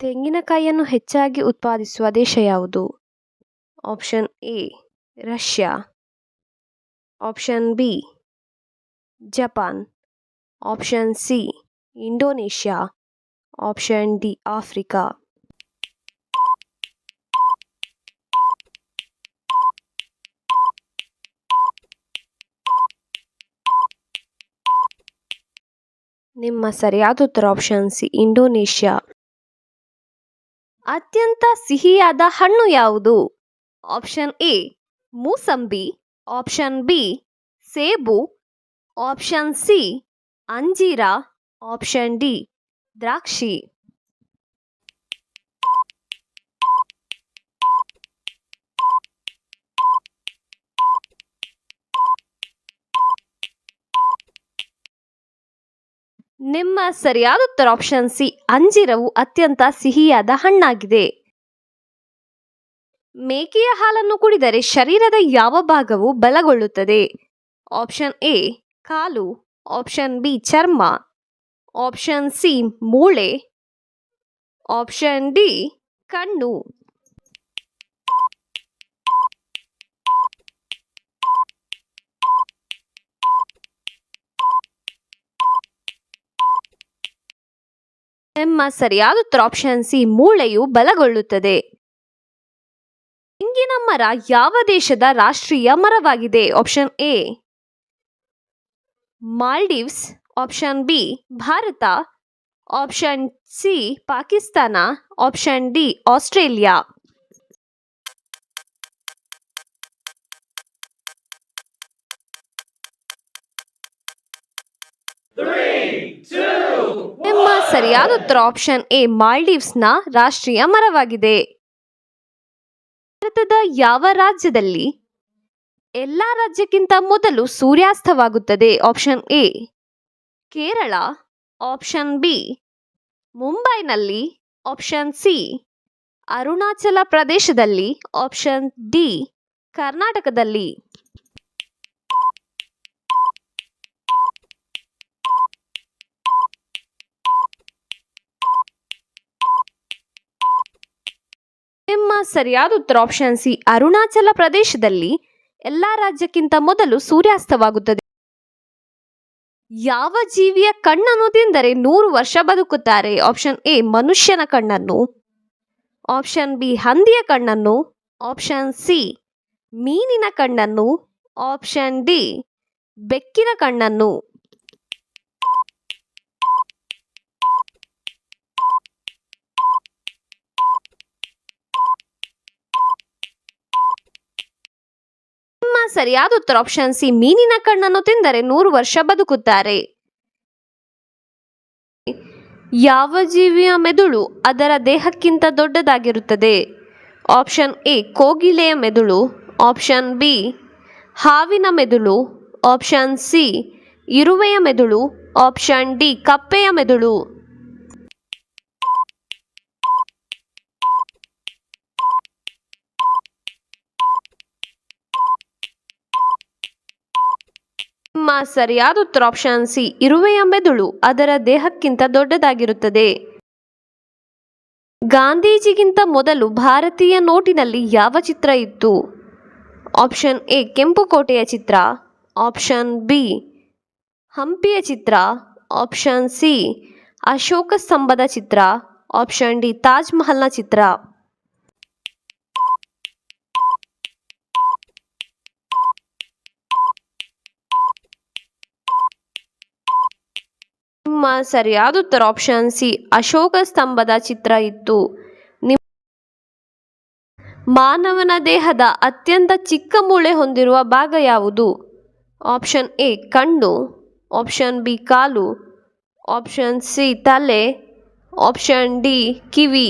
ತೆಂಗಿನಕಾಯಿಯನ್ನು ಹೆಚ್ಚಾಗಿ ಉತ್ಪಾದಿಸುವ ದೇಶ ಯಾವುದು? Option A, Russia. Option B, Japan. Option C, Indonesia. Option D, Africa. ನಿಮ್ಮ ಸರಿಯಾದ ಉತ್ತರ ಆಪ್ಷನ್ ಸಿ, ಇಂಡೋನೇಷ್ಯಾ. ಅತ್ಯಂತ ಸಿಹಿಯಾದ ಹಣ್ಣು ಯಾವುದು? Option A, mosambi. Option B, ಸೇಬು. ಆಪ್ಷನ್ ಸಿ, ಅಂಜೀರ. ಆಪ್ಷನ್ ಡಿ, ದ್ರಾಕ್ಷಿ. ನಿಮ್ಮ ಸರಿಯಾದ ಉತ್ತರ ಆಪ್ಷನ್ ಸಿ, ಅಂಜೀರವು ಅತ್ಯಂತ ಸಿಹಿಯಾದ ಹಣ್ಣಾಗಿದೆ. ಮೇಕೆಯ ಹಾಲನ್ನು ಕುಡಿದರೆ ಶರೀರದ ಯಾವ ಭಾಗವು ಬಲಗೊಳ್ಳುತ್ತದೆ? ಆಪ್ಷನ್ ಎ ಕಾಲು. ಆಪ್ಷನ್ ಬಿ ಚರ್ಮ. ಆಪ್ಷನ್ ಸಿ ಮೂಳೆ. ಆಪ್ಷನ್ ಡಿ ಕಣ್ಣು. ನಿಮ್ಮ ಸರಿಯಾದ ಉತ್ತರ ಆಪ್ಷನ್ ಸಿ ಮೂಳೆಯು ಬಲಗೊಳ್ಳುತ್ತದೆ. ತೆಂಗಿನ ಮರ ಯಾವ ದೇಶದ ರಾಷ್ಟ್ರೀಯ ಮರವಾಗಿದೆ? Option A Maldives. Option B Bharat. Option C Pakistan. Option D Australia. ನಿಮ್ಮ ಸರಿಯಾದ ಉತ್ತರ ಆಪ್ಷನ್ ಎ ಮಾಲ್ಡೀವ್ಸ್ನ ರಾಷ್ಟ್ರೀಯ ಮರವಾಗಿದೆ. ಭಾರತದ ಯಾವ ರಾಜ್ಯದಲ್ಲಿ ಎಲ್ಲ ರಾಜ್ಯಕ್ಕಿಂತ ಮೊದಲು ಸೂರ್ಯಾಸ್ತವಾಗುತ್ತದೆ? Option A Kerala. Option B ಮುಂಬೈನಲ್ಲಿ. ಆಪ್ಷನ್ ಸಿ ಅರುಣಾಚಲ ಪ್ರದೇಶದಲ್ಲಿ. ಆಪ್ಷನ್ ಡಿ ಕರ್ನಾಟಕದಲ್ಲಿ. ನಿಮ್ಮ ಸರಿಯಾದ ಉತ್ತರ ಆಪ್ಷನ್ ಸಿ ಅರುಣಾಚಲ ಪ್ರದೇಶದಲ್ಲಿ ಎಲ್ಲ ರಾಜ್ಯಕ್ಕಿಂತ ಮೊದಲು ಸೂರ್ಯಾಸ್ತವಾಗುತ್ತದೆ. ಯಾವ ಜೀವಿಯ ಕಣ್ಣನ್ನು ತಿಂದರೆ ನೂರು ವರ್ಷ ಬದುಕುತ್ತಾರೆ? ಆಪ್ಷನ್ ಎ ಮನುಷ್ಯನ ಕಣ್ಣನ್ನು. ಆಪ್ಷನ್ ಬಿ ಹಂದಿಯ ಕಣ್ಣನ್ನು. ಆಪ್ಷನ್ ಸಿ ಮೀನಿನ ಕಣ್ಣನ್ನು. ಆಪ್ಷನ್ ಡಿ ಬೆಕ್ಕಿನ ಕಣ್ಣನ್ನು. ಸರಿಯಾದ ಉತ್ತರ ಆಪ್ಷನ್ ಸಿ ಮೀನಿನ ಕಣ್ಣನ್ನು ತಿಂದರೆ ನೂರು ವರ್ಷ ಬದುಕುತ್ತಾರೆ. ಯಾವ ಜೀವಿಯ ಮೆದುಳು ಅದರ ದೇಹಕ್ಕಿಂತ ದೊಡ್ಡದಾಗಿರುತ್ತದೆ? ಆಪ್ಷನ್ ಎ ಕೋಗಿಲೆಯ ಮೆದುಳು. ಆಪ್ಷನ್ ಬಿ ಹಾವಿನ ಮೆದುಳು. ಆಪ್ಷನ್ ಸಿ ಇರುವೆಯ ಮೆದುಳು. ಆಪ್ಷನ್ ಡಿ ಕಪ್ಪೆಯ ಮೆದುಳು. ನಿಮ್ಮ ಸರಿಯಾದ ಉತ್ತರ ಆಪ್ಷನ್ ಸಿ ಇರುವೆಯ ಮೆದುಳು ಅದರ ದೇಹಕ್ಕಿಂತ ದೊಡ್ಡದಾಗಿರುತ್ತದೆ. ಗಾಂಧೀಜಿಗಿಂತ ಮೊದಲು ಭಾರತೀಯ ನೋಟಿನಲ್ಲಿ ಯಾವ ಚಿತ್ರ ಇತ್ತು? ಆಪ್ಷನ್ ಎ ಕೆಂಪು ಕೋಟೆಯ ಚಿತ್ರ. ಆಪ್ಷನ್ ಬಿ ಹಂಪಿಯ ಚಿತ್ರ. ಆಪ್ಷನ್ ಸಿ ಅಶೋಕ ಸ್ತಂಭದ ಚಿತ್ರ. ಆಪ್ಷನ್ ಡಿ ತಾಜ್ ಮಹಲ್ನ ಚಿತ್ರ. ನಿಮ್ಮ ಸರಿಯಾದ ಉತ್ತರ ಆಪ್ಷನ್ ಸಿ, ಅಶೋಕ ಸ್ತಂಭದ ಚಿತ್ರ ಇತ್ತು. ಮಾನವನ ದೇಹದ ಅತ್ಯಂತ ಚಿಕ್ಕ ಮೂಳೆ ಹೊಂದಿರುವ ಭಾಗ ಯಾವುದು? ಆಪ್ಷನ್ ಎ, ಕಣ್ಣು. ಆಪ್ಷನ್ ಬಿ, ಕಾಲು. ಆಪ್ಷನ್ ಸಿ, ತಲೆ. ಆಪ್ಷನ್ ಡಿ, ಕಿವಿ.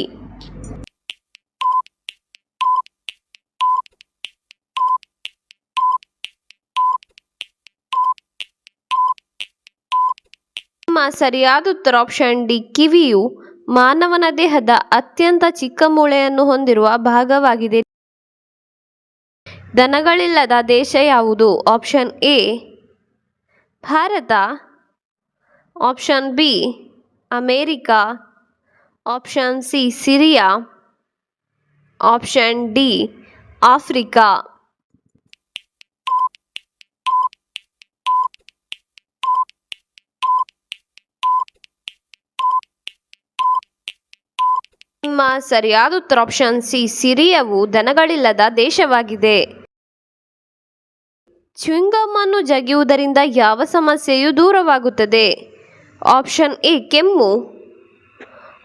ಸರಿಯಾದ ಉತ್ತರ ಆಪ್ಷನ್ ಡಿ ಕಿವಿಯು ಮಾನವನ ದೇಹದ ಅತ್ಯಂತ ಚಿಕ್ಕ ಮೂಳೆಯನ್ನು ಹೊಂದಿರುವ ಭಾಗವಾಗಿದೆ. ದನಗಳಿಲ್ಲದ ದೇಶ ಯಾವುದು? Option A Bharat. Option B America. Option C Syria. Option D Africa. ನಿಮ್ಮ ಸರಿಯಾದ ಉತ್ತರ ಆಪ್ಷನ್ ಸಿ ಸಿರಿಯವು ದನಗಳಿಲ್ಲದ ದೇಶವಾಗಿದೆ. ಚ್ವಿಂಗಮ್ ಅನ್ನು ಜಗಿಯುವುದರಿಂದ ಯಾವ ಸಮಸ್ಯೆಯು ದೂರವಾಗುತ್ತದೆ. ಆಪ್ಷನ್ ಎ ಕೆಮ್ಮು.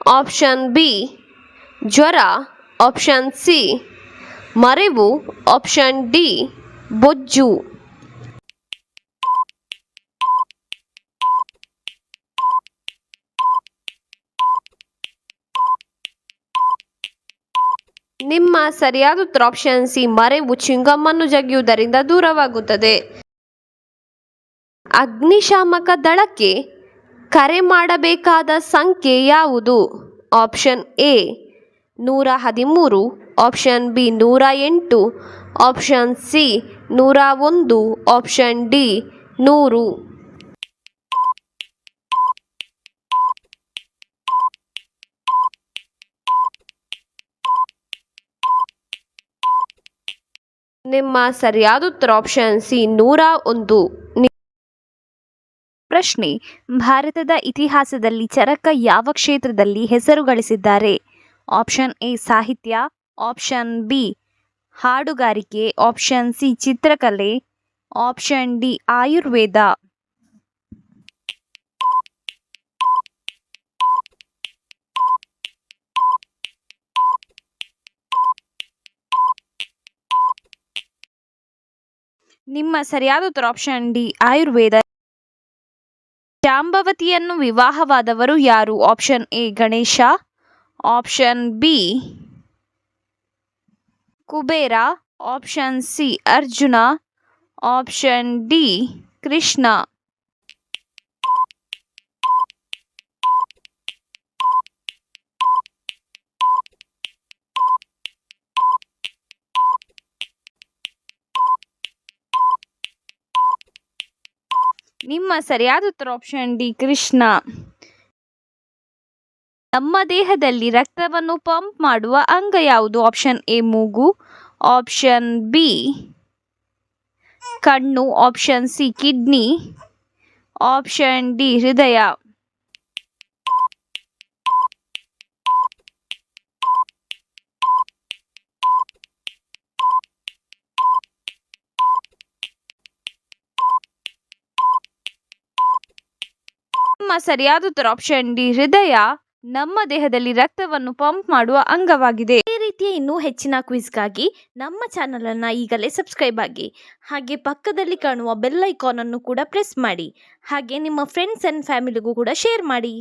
ಆಪ್ಷನ್ ಬಿ ಜ್ವರ. ಆಪ್ಷನ್ ಸಿ ಮರೆವು. ಆಪ್ಷನ್ ಡಿ ಬೊಜ್ಜು. ನಿಮ್ಮ ಸರಿಯಾದ ಉತ್ತರ ಆಪ್ಷನ್ ಸಿ, ಮರೆವು ಚಿಂಗಮ್ಮನ್ನು ಜಗಿಯುವುದರಿಂದ ದೂರವಾಗುತ್ತದೆ. ಅಗ್ನಿಶಾಮಕ ದಳಕ್ಕೆ ಕರೆ ಮಾಡಬೇಕಾದ ಸಂಖ್ಯೆ ಯಾವುದು? ಆಪ್ಷನ್ ಎ ನೂರ ಹದಿಮೂರು ಆಪ್ಷನ್ ಬಿ ನೂರ ಎಂಟು ಆಪ್ಷನ್ ಸಿ ನೂರ ಒಂದು ಆಪ್ಷನ್ ಡಿ ನೂರು. ನಿಮ್ಮ ಸರಿಯಾದ ಉತ್ತರ ಆಪ್ಷನ್ ಸಿ ನೂರ ಒಂದು. ಪ್ರಶ್ನೆ, ಭಾರತದ ಇತಿಹಾಸದಲ್ಲಿ ಚರಕ ಯಾವ ಕ್ಷೇತ್ರದಲ್ಲಿ ಹೆಸರು ಗಳಿಸಿದ್ದಾರೆ? ಆಪ್ಷನ್ ಎ, ಸಾಹಿತ್ಯ. ಆಪ್ಷನ್ ಬಿ, ಹಾಡುಗಾರಿಕೆ. ಆಪ್ಷನ್ ಸಿ, ಚಿತ್ರಕಲೆ. Option D, Ayurveda. ನಿಮ್ಮ ಸರಿಯಾದ ಉತ್ತರ ಆಪ್ಷನ್ ಡಿ ಆಯುರ್ವೇದ. ಜಾಂಬವತಿಯನ್ನು ವಿವಾಹವಾದವರು ಯಾರು? Option A Ganesha option B Kubera option C Arjuna option D Krishna. ನಿಮ್ಮ ಸರಿಯಾದ ಉತ್ತರ ಆಪ್ಷನ್ ಡಿ ಕೃಷ್ಣ. ನಮ್ಮ ದೇಹದಲ್ಲಿ ರಕ್ತವನ್ನು ಪಂಪ್ ಮಾಡುವ ಅಂಗ ಯಾವುದು? ಆಪ್ಷನ್ ಎ ಮೂಗು. ಆಪ್ಷನ್ ಬಿ ಕಣ್ಣು. Option C kidney option D ಹೃದಯ. ಸರಿಯಾದ ಉತ್ತರ ಆಪ್ಷನ್ ಡಿ ಹೃದಯ ನಮ್ಮ ದೇಹದಲ್ಲಿ ರಕ್ತವನ್ನು ಪಂಪ್ ಮಾಡುವ ಅಂಗವಾಗಿದೆ. ಈ ರೀತಿಯ ಇನ್ನೂ ಹೆಚ್ಚಿನ ಕ್ವಿಜ್ಗಾಗಿ ನಮ್ಮ ಚಾನಲನ್ನು ಈಗಲೇ ಸಬ್ಸ್ಕ್ರೈಬ್ ಆಗಿ. ಹಾಗೆ ಪಕ್ಕದಲ್ಲಿ ಕಾಣುವ ಬೆಲ್ ಐಕಾನ್ ಅನ್ನು ಕೂಡ ಪ್ರೆಸ್ ಮಾಡಿ. ಹಾಗೆ ನಿಮ್ಮ ಫ್ರೆಂಡ್ಸ್ ಅಂಡ್ ಫ್ಯಾಮಿಲಿಗೂ ಕೂಡ ಶೇರ್ ಮಾಡಿ.